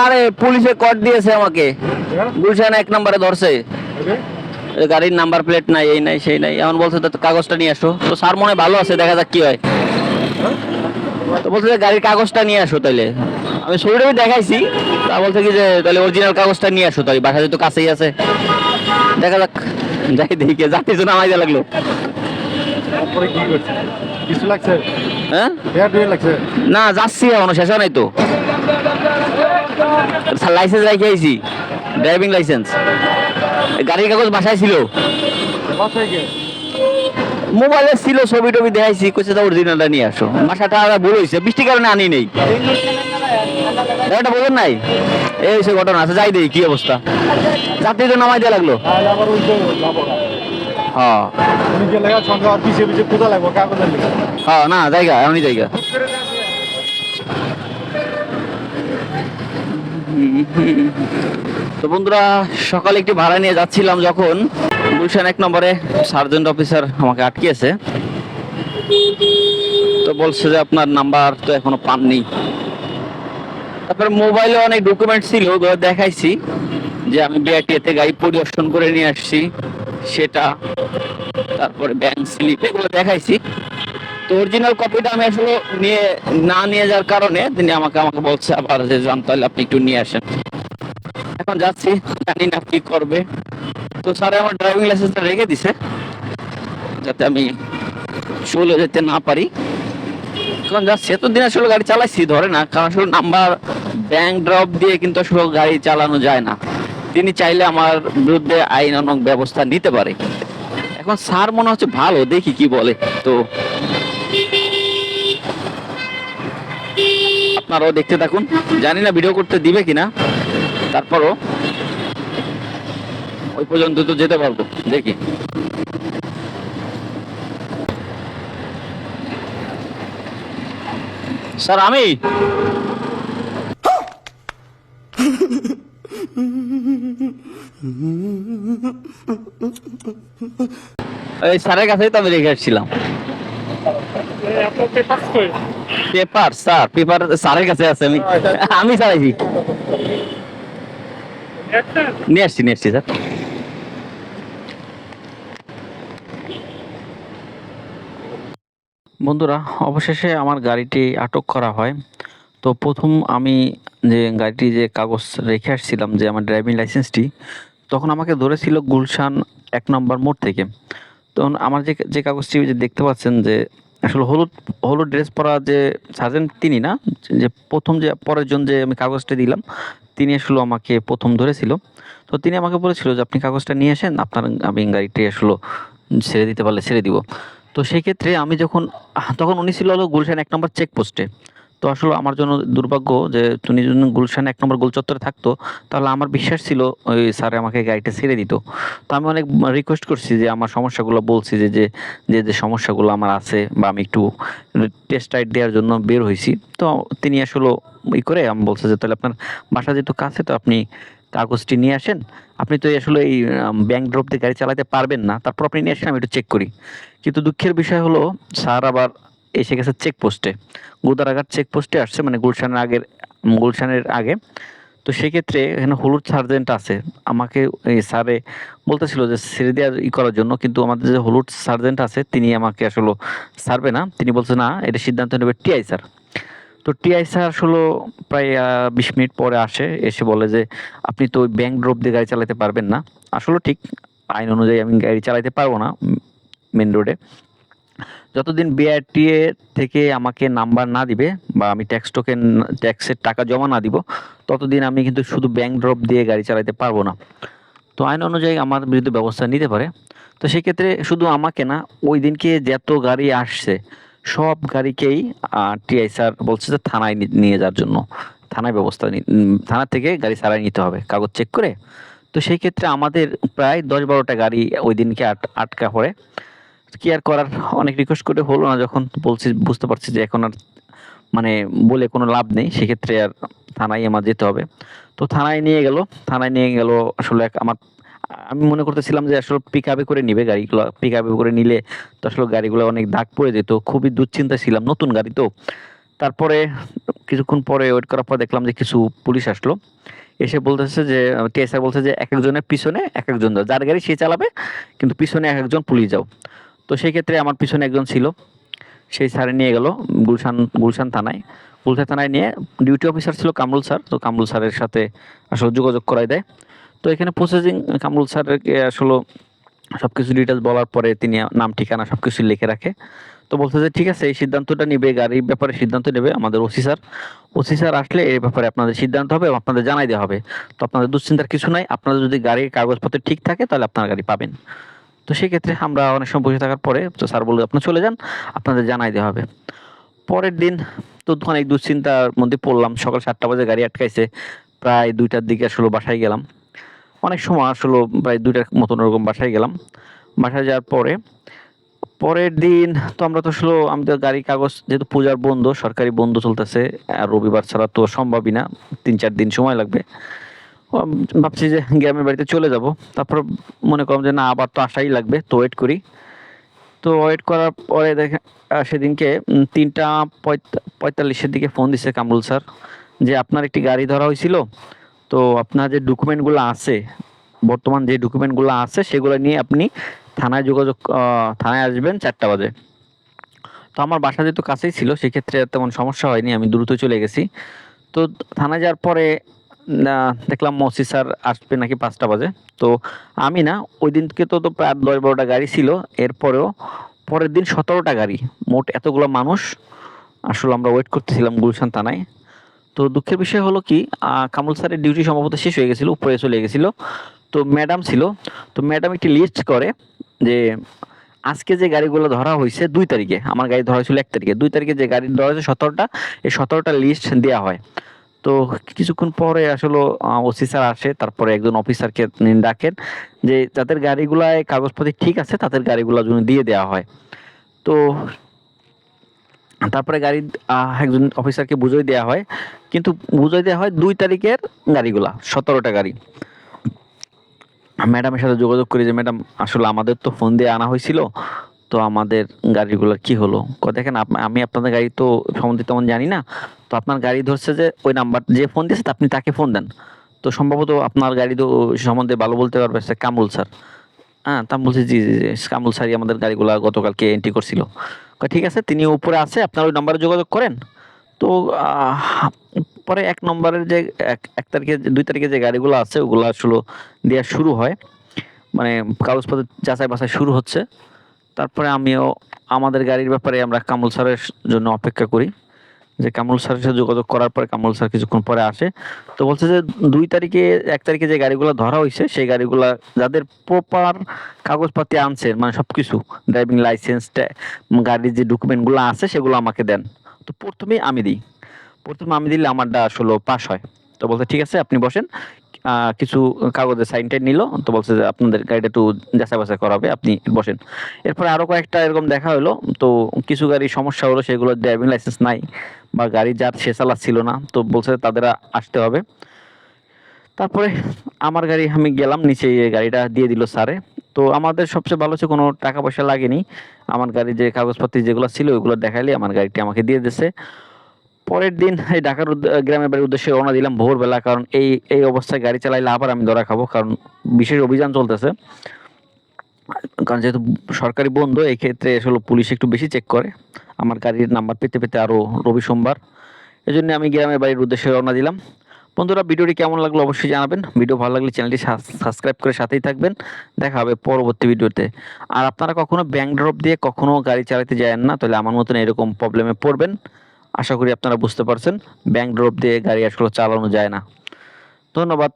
আরে পুলিশে কট দিয়েছে আমাকে। গুলশান এক নম্বরে ধরছে। গাড়ির নাম্বার প্লেট নাই এই নাই সেই নাই। এমন বলছে তো কাগজটা নিয়ে আসো। তো স্যার মনে ভালো আছে দেখা যাক কি হয়। তো বলছে যে গাড়ির কাগজটা নিয়ে আসো তাইলে। আমি ছবিটা দেখাইছি। তা বলছে কি যে তাহলে অরিজিনাল কাগজটা নিয়ে আসো তাই বাসা যেহেতু কাছেই আছে। দেখা যাক যাই দেখি যাতে জন্য আমায় দেওয়া লাগল। কিছু লাগছে? হ্যাঁ? লাগছে। না যাচ্ছি এখনও শেষ হয় নাই তো। লাইসেন্স রাখি আইছি। ড্রাইভিং লাইসেন্স গাড়ির কাগজ বাসায় ছিল। মোবাইলে ছিল ছবি টবি দেখাইছি কইছে তো অরিজিনালটা নিয়ে আসো। বাসাটা আর ভুল হয়েছে বৃষ্টির কারণে আনি নেই। এটা বলেন নাই? এই হচ্ছে ঘটনা আছে যাই দেই কি অবস্থা? যাত্রী তো নামাই দেওয়া লাগল? হ্যাঁ। হ্যাঁ না জায়গা এমনই জায়গা। তো বন্ধুরা, সকালে একটি ভাড়া নিয়ে যাচ্ছিলাম যখন গুলশান এক নম্বরে সার্জেন্ট অফিসার আমাকে আটকিয়েছে। তো বলছে যে আপনার নাম্বার তো এখনও পাননি। তারপরে মোবাইলে অনেক ডকুমেন্ট ছিল দেখাইছি, যে আমি বিআরটিএতে গাড়ি পরিদর্শন করে নিয়ে আসছি, সেটা, তারপরে ব্যাংক স্লিপ এগুলো দেখাইছি। অরিজিনাল কপিটা আমি আসলে নিয়ে, না নিয়ে যাওয়ার কারণে তিনি আমাকে আমাকে বলছে আবার যে যান তাহলে আপনি একটু নিয়ে আসেন। এখন যাচ্ছি, জানি না কি করবে। তো স্যার আমার ড্রাইভিং লাইসেন্সটা রেখে দিছে, যাতে আমি চলে যেতে না পারি। এখন যাচ্ছি, এতদিন আসলে গাড়ি চালাইছি, ধরে না, কারণ আসলে নাম্বার ব্যাংক ড্রপ দিয়ে কিন্তু আসলে গাড়ি চালানো যায় না। তিনি চাইলে আমার বিরুদ্ধে আইনানুগ ব্যবস্থা নিতে পারে। এখন স্যার মনে হচ্ছে ভালো, দেখি কি বলে। তো আপনারাও দেখতে থাকুন। জানি না ভিডিও করতে দিবে কিনা। তারপরও ওই পর্যন্ত তো যেতে পারব। দেখি। স্যার, আমি? এই স্যারের কাছেই তো আমি রেখে আসছিলাম। পেপার স্যার পেপার স্যারের কাছে আছে আমি আমি চালাইছি। নিয়ে আসছি নিয়ে আসছি স্যার। বন্ধুরা অবশেষে আমার গাড়িটি আটক করা হয়। তো প্রথম আমি যে গাড়িটি যে কাগজ রেখে আসছিলাম যে আমার ড্রাইভিং লাইসেন্সটি তখন আমাকে ধরেছিল গুলশান এক নম্বর মোড় থেকে। তখন আমার যে যে কাগজটি যে দেখতে পাচ্ছেন যে আসলে হলুদ হলুদ ড্রেস পরা যে সার্জেন্ট তিনি না, যে প্রথম যে, পরের জন যে আমি কাগজটা দিলাম, তিনি আসলে আমাকে প্রথম ধরেছিল। তো তিনি আমাকে বলেছিল যে, আপনি কাগজটা নিয়ে আসেন, আপনার আমি গাড়িটি আসলে ছেড়ে দিতে পারলে ছেড়ে দিব। তো সেক্ষেত্রে আমি যখন, তখন উনি ছিল হলো গুলশান এক নম্বর চেকপোস্টে তো আসলে আমার জন্য দুর্ভাগ্য যে তুমি যদি গুলশান এক নম্বর গোল চত্বরে থাকতো, তাহলে আমার বিশ্বাস ছিল ওই স্যার আমাকে গাড়িটা ছেড়ে দিত। তো আমি অনেক রিকোয়েস্ট করছি যে আমার সমস্যাগুলো বলছি যে যে যে যে সমস্যাগুলো আমার আছে বা আমি একটু টেস্ট রাইড দেওয়ার জন্য বের হয়েছি। তো তিনি আসলে ই করে, আমি বলছে যে তাহলে আপনার বাসা যেহেতু কাছে, তো আপনি কাগজটি নিয়ে আসেন। আপনি তো আসলে এই ব্যাংক ড্রপ দিয়ে গাড়ি চালাতে পারবেন না, তারপর আপনি নিয়ে আসেন, আমি একটু চেক করি। কিন্তু দুঃখের বিষয় হলো, স্যার আবার এসে গেছে চেকপোস্টে গোদারাঘাট চেকপোস্টে আসছে মানে গুলশানের আগের, গুলশানের আগে। তো সেক্ষেত্রে এখানে হলুদ সার্জেন্ট আছে। আমাকে এই স্যারে বলতেছিল যে, ছেড়ে দেওয়ার ই করার জন্য, কিন্তু আমাদের যে হলুদ সার্জেন্ট আছে, তিনি আমাকে আসলে ছাড়বে না। তিনি বলছে, না, এটা সিদ্ধান্ত নেবে টিআই স্যার তো টিআই স্যার আসলে প্রায় বিশ মিনিট পরে আসে, এসে বলে যে, আপনি তো ওই ব্যাংক ড্রপ দিয়ে গাড়ি চালাতে পারবেন না। আসলে ঠিক, আইন অনুযায়ী আমি গাড়ি চালাতে পারব না মেন রোডে যতদিন বিআরটিএ থেকে আমাকে নাম্বার না দিবে বা আমি ট্যাক্স টোকেন ট্যাক্সের টাকা জমা না দিব, ততদিন আমি কিন্তু শুধু ব্যাংক ড্রপ দিয়ে গাড়ি চালাতে পারব না। তো আইন অনুযায়ী আমার বিরুদ্ধে ব্যবস্থা নিতে পারে। তো সেক্ষেত্রে শুধু আমাকে না, ওই দিনকে যত গাড়ি আসছে, সব গাড়িকেই টিআই স্যার বলছে যে থানায় নিয়ে যাওয়ার জন্য। থানায় ব্যবস্থা থানা থেকে গাড়ি সারাই নিতে হবে, কাগজ চেক করে। তো সেই ক্ষেত্রে আমাদের প্রায় দশ বারোটা গাড়ি ওই দিনকে আট, আটকা পড়ে। কি আর করার অনেক রিকোয়েস্ট করে হলো না যখন বলছি, বুঝতে পারছি যে এখন আর মানে বলে কোনো লাভ নেই, সেক্ষেত্রে আর থানায় আমার যেতে হবে। তো থানায় নিয়ে গেল, থানায় নিয়ে গেল আসলে এক আমার, আমি মনে করতেছিলাম যে আসলে পিক আপে করে নিবে গাড়িগুলো পিক আপে করে নিলে তো আসলে গাড়িগুলো অনেক দাগ পড়ে যেত, খুবই দুশ্চিন্তা ছিলাম, নতুন গাড়ি তো। তারপরে কিছুক্ষণ পরে ওয়েট করার পর দেখলাম যে কিছু পুলিশ আসলো, এসে বলতেছে যে টিএসআর বলছে যে, এক একজনের পিছনে এক একজন যাও, যার গাড়ি সে চালাবে, কিন্তু পিছনে এক একজন পুলিশ যাও। তো সেই ক্ষেত্রে আমার পিছনে একজন ছিল। সেই স্যারে নিয়ে গেল গুলশান গুলশান থানায়। গুলশান থানায় নিয়ে ডিউটি অফিসার ছিল কামরুল স্যার তো কামরুল স্যারের সাথে আসলে যোগাযোগ করাই দেয়। তো এখানে প্রসেসিং কামরুল স্যারকে আসলে সব কিছু ডিটেলস বলার পরে তিনি নাম, ঠিকানা সব কিছু লিখে রাখে। তো বলছে যে, ঠিক আছে, এই সিদ্ধান্তটা নিবে গাড়ির ব্যাপারে সিদ্ধান্ত নেবে আমাদের ওসি স্যার ওসি স্যার আসলে এই ব্যাপারে আপনাদের সিদ্ধান্ত হবে এবং আপনাদের জানাই দেওয়া হবে। তো আপনাদের দুশ্চিন্তার কিছু নাই। আপনাদের যদি গাড়ির কাগজপত্র ঠিক থাকে, তাহলে আপনার গাড়ি পাবেন। তো সেই ক্ষেত্রে আমরা অনেক সময় বসে থাকার পরে তো স্যার বলল, আপনি চলে যান, আপনাদের জানাই দেওয়া হবে। পরের দিন তো অনেক দুশ্চিন্তার মধ্যে পড়লাম, সকাল সাতটা বাজে গাড়ি আটকাইছে, প্রায় দুইটার দিকে আসলে বাসায় গেলাম। অনেক সময় আসলে প্রায় দুইটার মতন ওরকম বাসায় গেলাম। বাসায় যাওয়ার পরে, পরের দিন তো আমরা তো আসলে, আমি তো গাড়ি কাগজ যেহেতু পূজার বন্ধ, সরকারি বন্ধ চলতেছে, আর রবিবার ছাড়া তো সম্ভবই না, তিন চার দিন সময় লাগবে। ভাবছি যে গ্রামের বাড়িতে চলে যাব। তারপর মনে করলাম যে না, আবার তো আসাই লাগবে, তো ওয়েট করি। তো ওয়েট করার পরে দেখে সেদিনকে তিনটা পঁয়তাল্লিশের দিকে ফোন দিছে কামরুল স্যার, যে আপনার একটি গাড়ি ধরা হয়েছিল। তো আপনার যে ডকুমেন্টগুলো আছে, বর্তমান যে ডকুমেন্টগুলো আছে, সেগুলো নিয়ে আপনি থানায় যোগাযোগ থানায় আসবেন চারটা বাজে। তো আমার বাসা যেহেতু কাছেই ছিল, সেক্ষেত্রে তেমন সমস্যা হয়নি, আমি দ্রুত চলে গেছি। তো থানায় যাওয়ার পরে দেখলাম মসি স্যার আসবে নাকি পাঁচটা বাজে। তো আমি না ওই দিনকে তো তো প্রায় দশ বারোটা গাড়ি ছিল। এরপরেও পরের দিন সতেরোটা গাড়ি মোট এতগুলো মানুষ। আসলে আমরা ওয়েট করতেছিলাম গুলশান থানায়। তো দুঃখের বিষয় হলো কি আহ, কামরুল স্যারের ডিউটি সম্ভবত শেষ হয়ে গেছিল উপরে চলে গেছিল। তো ম্যাডাম ছিল। তো ম্যাডাম একটি লিস্ট করে যে আজকে যে গাড়িগুলো ধরা হয়েছে দুই তারিখে আমার গাড়ি ধরা হয়েছিল এক তারিখে। দুই তারিখে যে গাড়ি ধরা হয়েছে সতেরোটা এই সতেরোটা লিস্ট দেওয়া হয়। তো কিছুক্ষণ পরে আসলে ওসি স্যার আসে, তারপরে একজন অফিসারকে ডাকেন যে যাদের গাড়িগুলায় কাগজপত্র ঠিক আছে, তাদের গাড়িগুলো জন্য দিয়ে দেওয়া হয়। তো তারপরে গাড়ি একজন অফিসারকে বুঝিয়ে দেওয়া হয়। কিন্তু বুঝিয়ে দেওয়া হয় দুই তারিখের গাড়িগুলা, সতেরোটা গাড়ি। ম্যাডামের সাথে যোগাযোগ করি যে, ম্যাডাম, আসলে আমাদের তো ফোন দিয়ে আনা হয়েছিল। তো আমাদের গাড়িগুলো কি হলো? দেখেন আমি আপনাদের গাড়ি তো সম্বন্ধে তেমন জানি না। তো আপনার গাড়ি ধরছে যে ওই নাম্বার যে ফোন দিয়েছে আপনি তাকে ফোন দেন। তো সম্ভবত আপনার গাড়ি তো সম্বন্ধে ভালো বলতে পারবে, সে কামরুল স্যার। হ্যাঁ তা বলছি, জি জি কামরুল স্যারই আমাদের গাড়িগুলো গতকালকে এন্ট্রি করছিল। ঠিক আছে, তিনি উপরে আছে, আপনার ওই নাম্বারে যোগাযোগ করেন। তো পরে এক নম্বরের যে, এক তারিখে, দুই তারিখে যে গাড়িগুলো আছে, ওগুলো আসলে দেওয়া শুরু হয়। মানে কাগজপত্র যাচাই বাছাই শুরু হচ্ছে। তারপরে আমিও আমাদের গাড়ির ব্যাপারে আমরা কামরুল স্যারের জন্য অপেক্ষা করি। যে কামরুল স্যারের সাথে যোগাযোগ করার পরে কামরুল স্যার কিছুক্ষণ পরে আসে। তো বলছে যে দুই তারিখে, এক তারিখে যে গাড়িগুলো ধরা হয়েছে, সেই গাড়িগুলা যাদের প্রপার কাগজপাতি আনছে মানে সব কিছু ড্রাইভিং লাইসেন্স গাড়ির যে ডকুমেন্টগুলো আছে, সেগুলো আমাকে দেন। তো প্রথমেই আমি দিই। প্রথমে আমি দিলে আমারটা আসলে পাস হয়। তো বলছে, ঠিক আছে, আপনি বসেন। কিছু কাগজে সাইন টাইন নিল, তো বলছে যে আপনাদের গাড়িটা একটু যাচাই বাছাই করা হবে আপনি বসেন। এরপরে আরও কয়েকটা এরকম দেখা হলো তো কিছু গাড়ির সমস্যা হলো, সেগুলো ড্রাইভিং লাইসেন্স নাই, বা গাড়ি যার সে চালাচ্ছিল না, তো বলছে তাদের আসতে হবে। তারপরে আমার গাড়ি, আমি গেলাম, নিচে গাড়িটা দিয়ে দিল স্যারে তো আমাদের সবচেয়ে ভালো হচ্ছে, কোনো টাকা পয়সা লাগেনি। আমার গাড়ি যে কাগজপত্র যেগুলো ছিল, ওইগুলো দেখাইলে, আমার গাড়িটি আমাকে দিয়ে দিয়েছে পরের দিন এই ঢাকার গ্রামের বাড়ির উদ্দেশ্যে রওনা দিলাম ভোরবেলা, কারণ এই এই অবস্থায় গাড়ি চালাইলে আবার আমি ধরা খাব, কারণ বিশেষ অভিযান চলতেছে। কারণ যেহেতু সরকারি বন্ধ, এই ক্ষেত্রে আসলে পুলিশ একটু বেশি চেক করে। আমার গাড়ির নাম্বার পেতে পেতে আরও রবি সোমবার। এই জন্য আমি গ্রামের বাড়ির উদ্দেশ্যে রওনা দিলাম। বন্ধুরা, ভিডিওটি কেমন লাগল অবশ্যই জানাবেন। ভিডিও ভালো লাগলে চ্যানেলটি সাবস্ক্রাইব করে সাথেই থাকবেন। দেখা হবে পরবর্তী ভিডিওতে। আর আপনারা কখনো ব্যাংক ড্রপ দিয়ে কখনো গাড়ি চালাতে যায়েন না, তাহলে আমার মতন এরকম প্রবলেমে পড়বেন। আশা করি আপনারা বুঝতে পারছেন। ব্যাংক ড্রপ দিয়ে গাড়ি আসলে চালানো যায় না। ধন্যবাদ।